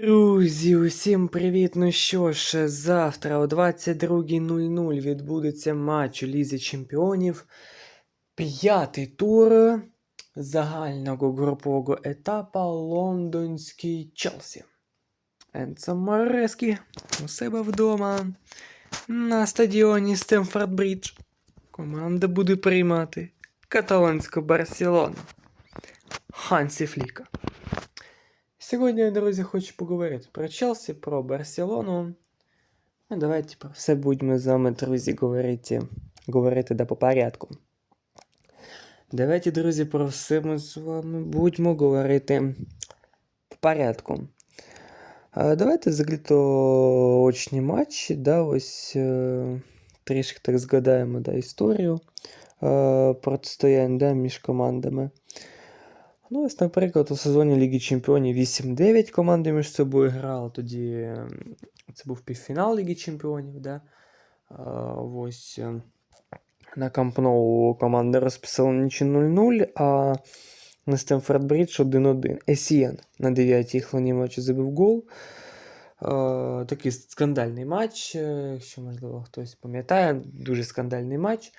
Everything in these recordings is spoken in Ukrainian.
Друзі, усім привіт! Ну що ж, завтра о 22.00 відбудеться матч у Лізі Чемпіонів. П'ятий тур загального групового етапа лондонський Челсі. Енцо Морескі у себе вдома на стадіоні Стемфорд Брідж. Команда буде приймати каталонську Барселону. Хансі Фліка. Сьогодні, друзі, хочу поговорити про Челсі, про Барселону. Ну, давайте про все будемо з вами, друзі, говорити, говорити да по порядку. Давайте, друзі, про все ми з вами будемо говорити по порядку. Давайте взагалі-то очні матчі, да, ось е, трішки так згадаємо да, історію е, протистоянь да, між командами. Ну, ось, наприклад, у сезоні Ліги Чемпіонів 8-9 команди між собою грали. Тоді ем, це був півфінал Ліги Чемпіонів, да? Ось ем, на Камп Ноу команда розписала нічі 0-0, а на Стемфорд Брідж 1-1. Есієн на 9-й хвилині матчу забив гол. Такий скандальний матч, е, якщо, можливо, хтось пам'ятає, дуже скандальний матч.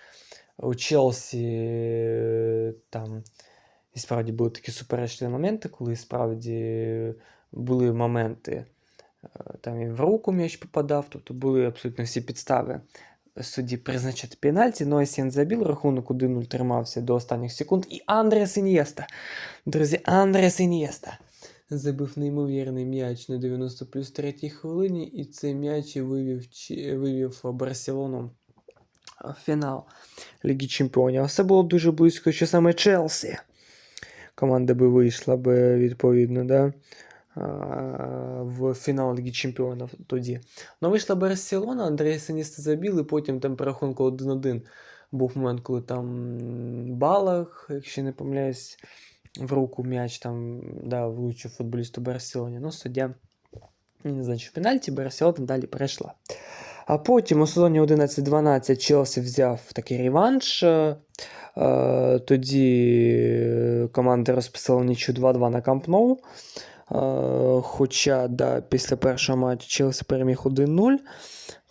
У Челсі е, там. І справді були такі суперечливі моменти, коли справді були моменти, е, там і в руку м'яч попадав, тобто були абсолютно всі підстави судді призначати пенальті. Ну, Сін забив, рахунок 1-0 тримався до останніх секунд. І Андрес Ін'єста. Друзі, Андрес Ін'єста забив неймовірний м'яч на 90 плюс 3 хвилині, і цей м'яч вивів, вивів Барселону в фінал Ліги Чемпіонів. Все було дуже близько, що саме Челсі команда би вийшла би відповідно, да? в фінал Ліги Чемпіонів тоді. Ну, вийшла Барселона, Андрей Синіста забіл, і потім там по рахунку 1-1 був момент, коли там Балах, якщо не помиляюсь, в руку м'яч там да, влучив футболісту Барселоні. Ну, суддя не назначив пенальті, Барселона далі перейшла. А потім у сезоні 11-12 Челсі взяв такий реванш. е, Е, Тоді команда розписала нічу 2-2 на Камп Ноу. Е, Хоча да, після першого матчу Челсі переміг 1-0.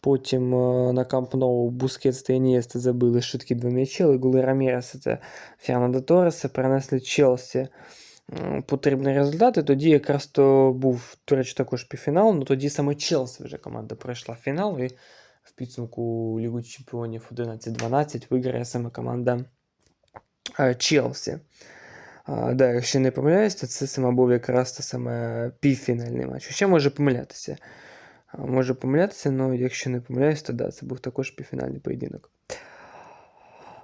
Потім е, на Камп Ноу Бускетс та Інєста забили швидкі два м'ячі, але голи Раміреса та Фернандо Торреса перенесли Челсі потрібні результати. Тоді якраз то був, до речі, також півфінал, але тоді саме Челсі вже команда пройшла фінал і в підсумку Лігу Чемпіонів 11-12 виграє саме команда е, Челсі. Да, якщо не помиляюсь, то це саме був якраз те саме півфінальний матч. Ще може помилятися. Може помилятися, але якщо не помиляюсь, то да, це був також півфінальний поєдинок.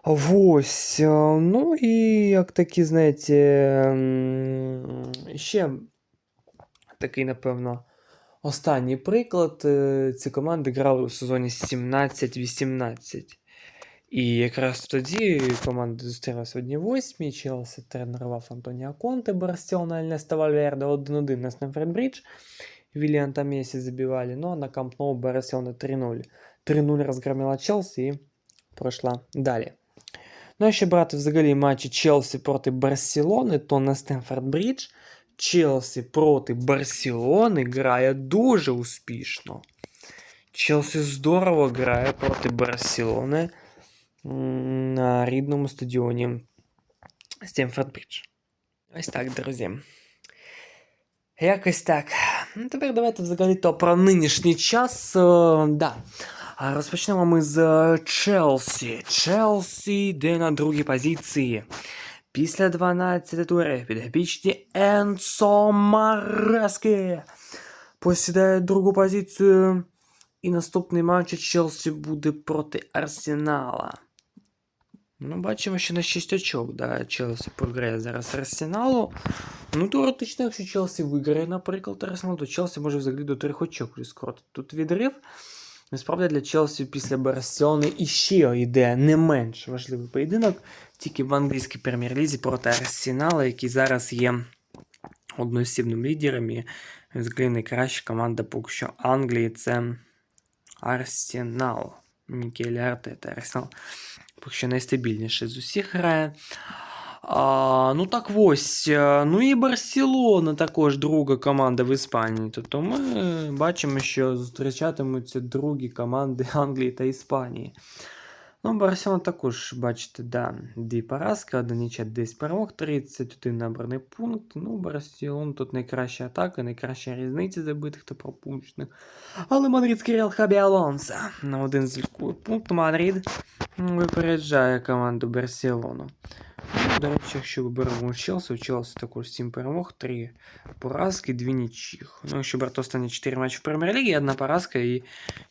Ось. е, Ну і як такі, знаєте, ще такий, напевно, останній приклад. Е, Ці команди грали у сезоні 17-18. І якраз тоді команди зустрілися в одній восьмій. Челсі тренував Антоніо Конте, Барселона Ельнеста Вальверде 1-1 на Стемфорд Брідж. Виллиан там Месси забивали, но на Камп Ноу Барселона 3-0. 3-0 розгромила Челсі і пройшла далі. Ну, а ще брати взагалі матчі Челсі проти Барселони, то на Стемфорд Брідж Челсі проти Барселони грає дуже успішно. Челсі здорово грає проти Барселони м, на рідному стадіоні Стемфорд Брідж. Ось так, друзі. Якось так. Ну, тепер давайте взагалі то про нинішній час. Е, да. Розпочнемо ми з е, Челсі. Челсі йде на другій позиції. Після 12 турів підопічні Енсо Марескі посідає другу позицію. І наступний матч Челсі буде проти Арсенала. Ну, бачимо, що на 6 очок, да, Челсі програє зараз Арсеналу. Ну, теоретично, якщо Челсі виграє, наприклад, Арсенал, то Челсі може взагалі до 3 очок скоротити. Тут відрив. Насправді для Челсі після Барселони іще йде не менш важливий поєдинок, тільки в англійській прем'єр-лізі проти Арсенала, який зараз є одноосібним лідером. І взагалі найкраща команда поки що Англії це Арсенал. Мікель Артета Арсенал поки що найстабільніше з усіх грає. А, ну так ось. е, Ну і Барселона також друга команда в Іспанії. Тобто ми бачимо, що зустрічатимуться другі команди Англії та Іспанії. Ну, Барселона також, бачите, да, дві поразки, одна нічия, 10 перемог, 31 набраний пункт. Ну, Барселона тут найкраща атака, найкраща різниця забитих та пропущених. Але мадридський Реал Хабі Алонсо на один заліковий пункт. Мадрид випереджає команду Барселону. Ну, До речі, якщо ми беремо Челсі, у Челсі також 7 перемог, 3 поразки, 2 нічих. Ну, якщо брати останні 4 матчі в Прем'єр-лігі, одна поразка і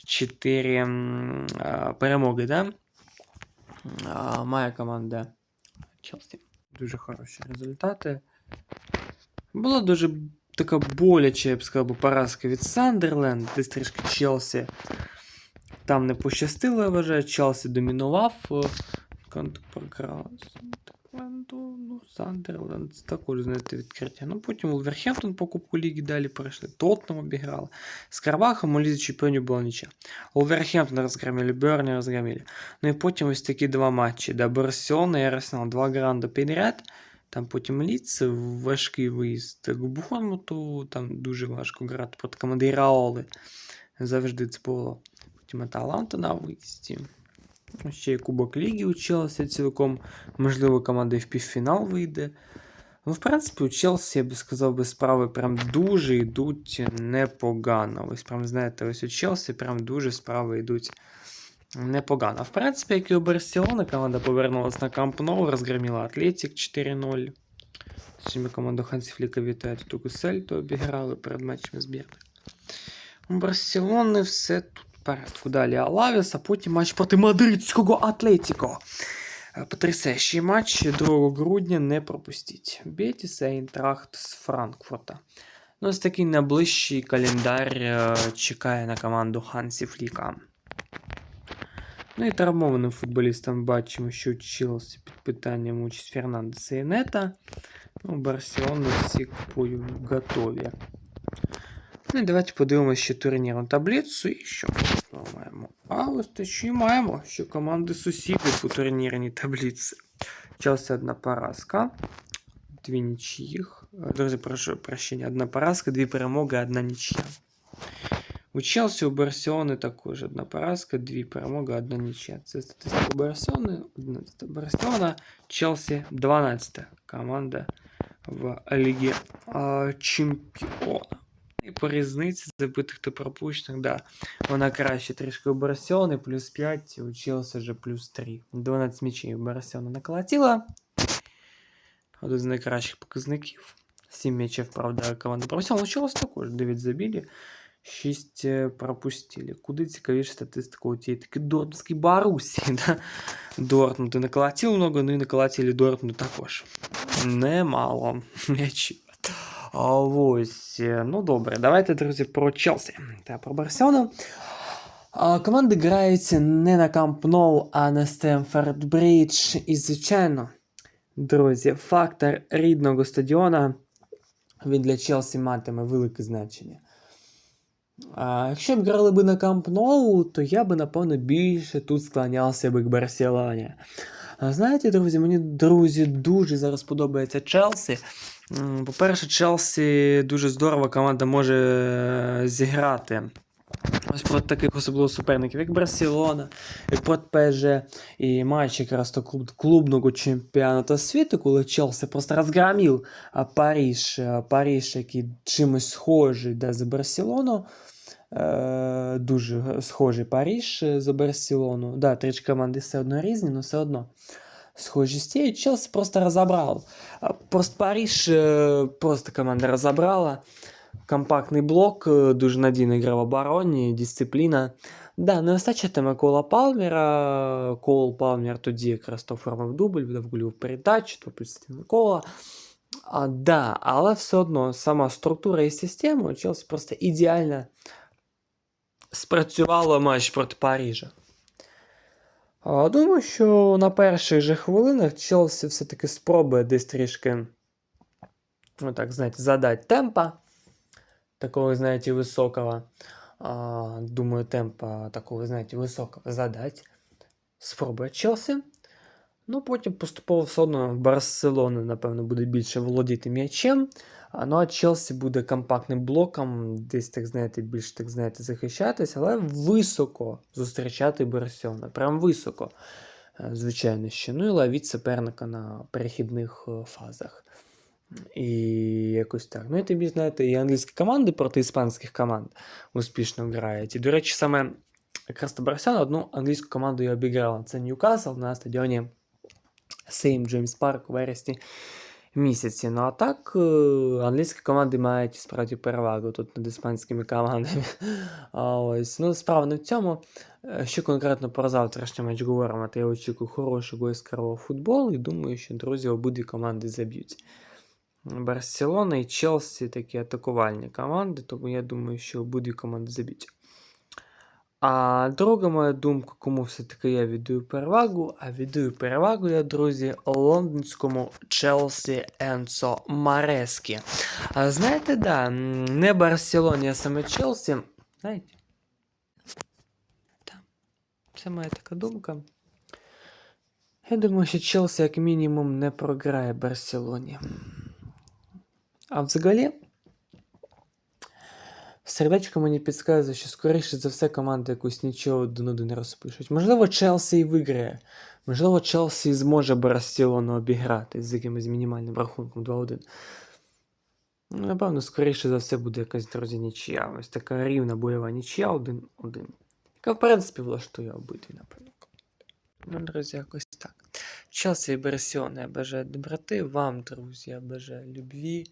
4 а, перемоги, да? А, має команда Челсі. Дуже хороші результати. Була дуже така боляча, я б сказав, поразка від Сандерленд, десь трішки Челсі. Там не пощастило, я вважаю. Челсі домінував. е, Контакт програв. Сандерленду, ну, Сандерленд також, знаєте, відкриття. Ну, потім Вулверхемптон по Кубку Ліги далі пройшли. Тоттенхам обіграли. З Карбахом у Лізі Чемпіонів була нічия. Вулверхемптон розгромили, Берні розгромили. Ну і потім ось такі два матчі. Да, і Арсенал. Два гранда підряд. Там потім Ліц, важкий виїзд к Буханмуту, там дуже важко грати проти команди Раоли. Завжди це було. Потім Аталанта на виїзді. Ще й Кубок Ліги у Челсі цілком. Можливо, команда і в півфінал вийде. Ну, в принципі, у Челсі, я би сказав, би справи прям дуже йдуть непогано. Ось прям, знаєте, ось у Челсі прям дуже справи йдуть непогано. В принципі, як і у Барселони, команда повернулася на Камп Ноу, розгромила Атлетик 4-0. З чим команду Хансі Фліка вітає тут Сельту обіграли перед матчами збірних. У Барселони все тут порядку. Далі Алавіс, потім матч проти мадридського Атлетіко. Е, Потрясаючий матч 2 грудня не пропустіть. Бетіс і Інтрахт з Франкфурта. Ну, ось такий найближчий календар е, чекає на команду Хансі Фліка. Ну і травмованим футболістам бачимо, що Челсі під питанням участь Фернандеса і Нета. Ну, Барселона всі к готові. Ну і давайте подивимося ще турнірну таблицю і що ми маємо. А ось те, що і маємо, що команди сусіди по турнірній таблиці. Челсі одна поразка, дві нічиїх. Друзі, прошу прощення, одна поразка, дві перемоги, одна нічия. У Челсі, у Барселони також одна поразка, дві перемоги, одна нічия. Це статистика Барселони, 11 Барселона, Челсі 12 команда в Лігі а, Чемпіона. І по різниці забитих та пропущених, да. Вона краще трішки у Барселони, плюс 5, у Челсі вже плюс 3. 12 м'ячів Барселона наколотила. Один з найкращих показників. 7 м'ячів, правда, команда пропустила. У Челсі також 9 забили. 6 пропустили. Куди цікавіша статистика у тієї таки Дортмундській Барусі. Да? Дортмунд і наколотив много, ну і наколотили Дортмунду також. Немало м'ячів. Ось, е, ну добре, давайте, друзі, про Челсі та про Барселону. Команди граються не на Камп Ноу, а на Стемфорд Бридж. І, звичайно, друзі, фактор рідного стадіона він для Челсі матиме велике значення. А, якщо б грали б на Камп Ноу, то я би, напевно, більше тут склонявся би к Барселоні. Знаєте, друзі, мені друзі дуже зараз подобається Челсі. По-перше, Челсі дуже здорова команда може е, зіграти. Ось проти таких особливо суперників, як Барселона, як проти ПСЖ. І матч якраз то клуб, клубного чемпіонату світу, коли Челсі просто розгромив Париж, Париж, який чимось схожий да, за Барселону. Е, дуже схожий Париж е, за Барселону. Да, тричі команди все одно різні, але все одно схожість є. І Челсі просто розібрав. А, Просто Париж е, просто команда розібрала. Компактний блок, е, дуже надійна гра в обороні, дисципліна. Да, не вистачатиме кола Палмера. Кол Палмер тоді якраз то оформив дубль, видав гольову передачу, то підстійне кола. А, да, але все одно сама структура і система у Челсі просто ідеально спрацювала матч проти Парижа. Думаю, що на перших же хвилинах Челсі все-таки спробує десь трішки, ну так, знаєте, задати темпа такого, знаете, высокого. А, думаю, темпа такого, знаете, высокого задать. Спробує Челсі. Ну, потім поступово все одно Барселона, напевно, буде більше володіти м'ячем. Ну, а Челсі буде компактним блоком, десь, так знаєте, більш так знаєте, захищатись, але високо зустрічати Барселону. Прям високо, е, звичайно, ще. Ну і ловіть суперника на перехідних е, фазах. І якось так. Ну і тобі, знаєте, і англійські команди проти іспанських команд успішно грають. І, до речі, саме якраз то одну англійську команду і обіграла. Це Ньюкасл на стадіоні Сейм Джеймс Парк у вересні місяці. Ну а так, е, англійські команди мають справді перевагу тут над іспанськими командами. А ось, ну, справа не в цьому. Е, Що конкретно про завтрашній матч говоримо, то я очікую хорошого яскравого футболу і думаю, що друзі обидві команди заб'ють. Барселона і Челсі такі атакувальні команди, тому я думаю, що обидві команди заб'ють. А друга моя думка, кому все-таки я віддаю перевагу, а віддаю перевагу я, друзі, лондонському Челсі Енцо Марескі. А знаєте, да, не Барселоні, а саме Челсі. Знаєте? Так. Це моя така думка. Я думаю, що Челсі, як мінімум, не програє Барселоні. А взагалі, сердечко мені підказує, що скоріше за все команди якусь нічого один один розпишуть. Можливо, Челсі і виграє. Можливо, Челсі зможе Барселону обіграти з якимось мінімальним рахунком 2-1. Ну, Напевно, скоріше за все буде якась друзі нічия. Ось така рівна бойова нічия 1-1. Яка, в принципі, влаштує обидві, напевно. Ну, друзі, якось так. Челсі і Барселона я бажаю доброти. Вам, друзі, я бажаю любві,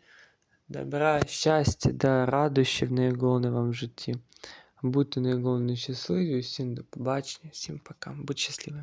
добра, щастя да радощів найголовне вам в житті. Будьте найголовніше щасливі, всім до побачення, всім пока. Будь щасливим.